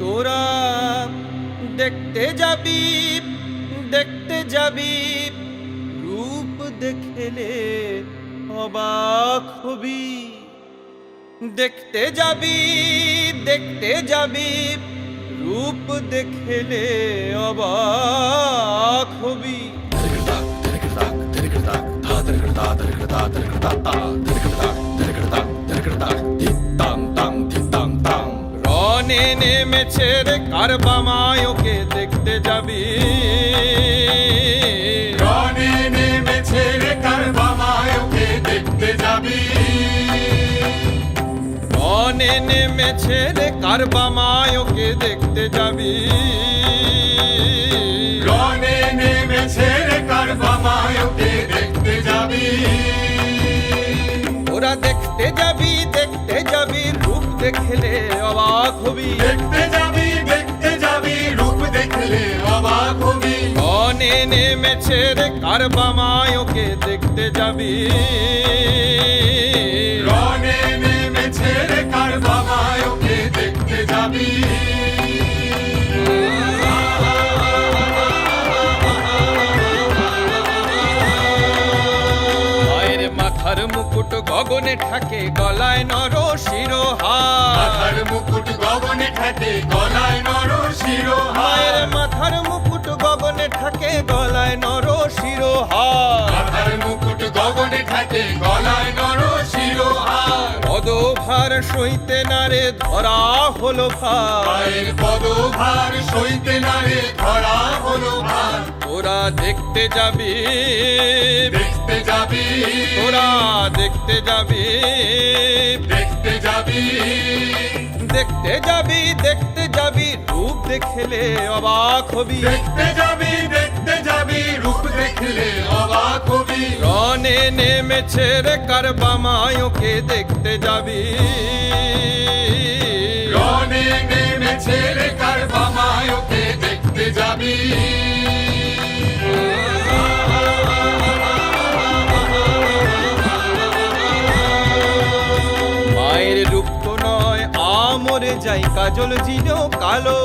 তোরা দেখতে যাবি দেখতে যাবি রূপ দেখেলে অবাক হবি দেখতে যাবি দেখতে যাবি রূপ দেখেলে অবাক হবি রনে নেমেছে রে কারবামায় ওকে দেখতে যাবি? রনে নেমেছে রে কারবামায়কে দেখতে যাবি? রনে নেমেছে রে কারবামায় ওকে দেখতে যাবি? রনে নেমেছে রে কারবামায়কে দেখতে দেখলে অবাক হবি। দেখতে যাবি দেখতে যাবি রূপ দেখলে অবাক হবি। অনে নেমেছে রে কারবামায় ওকে দেখতে যাবি। রনে গগনে ঠাকে গলায় নর শিরোহার। মুকুট গগনে থাকে গলায় নর শিরোহার। মাথার মুকুট গগনে ঠাকে গলায় নর শিরোহার। মাথার মুকুট গগনে থাকে গলায় নর শিরোহার। পদভার সইতে নারে ধরা হলো ভার। পদভার সইতে নারে ধরা হলো ভার। তোরা দেখতে যাবি। দেখতে যাবি দেখতে যাবি। দেখতে যাবি। দেখতে যাবি দেখতে যাবি রূপ দেখলে অবাক হবি। দেখতে যাবি দেখতে যাবি রূপ দেখলে অবাক হবি। রনে নেমেছে রে কারবামায়কে দেখতে যাবি। মায়ের রূপ তো নয় আমরে যাই কাজল জিনেও কালো।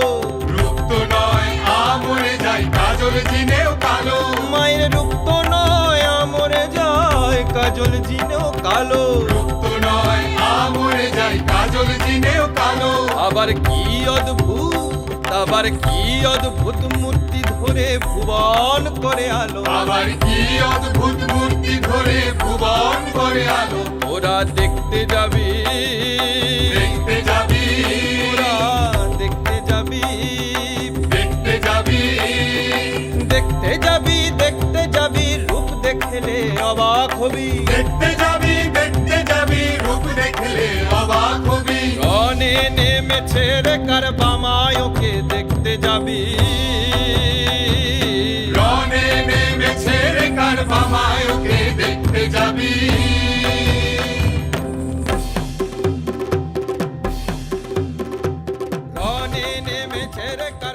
রূপ তো নয় আমরে যাই কাজল জিনেও কালো। মায়ের রূপ তো নয় আমরে যায় কাজল জিনেও কালো। রূপ তো নয় আমরে যাই কাজল জিনেও কালো। আবার কি অদ্ভুত আবার কি অদ্ভুত মূর্তি ধরে ভুবন করে আলো। আবার কি অদ্ভুত মূর্তি ধরে ভুবন করে আলো। দেখতে যাবি। দেখতে যাবি। ওরা দেখতে যাবি। দেখতে যাবি। দেখতে যাবি দেখতে যাবি রূপ দেখলে অবাক হবি। দেখতে যাবি দেখতে যাবি রূপ দেখলে অবাক হবি। রনে নেমেছে রে কারবামায়কে দেখতে যাবি। Eres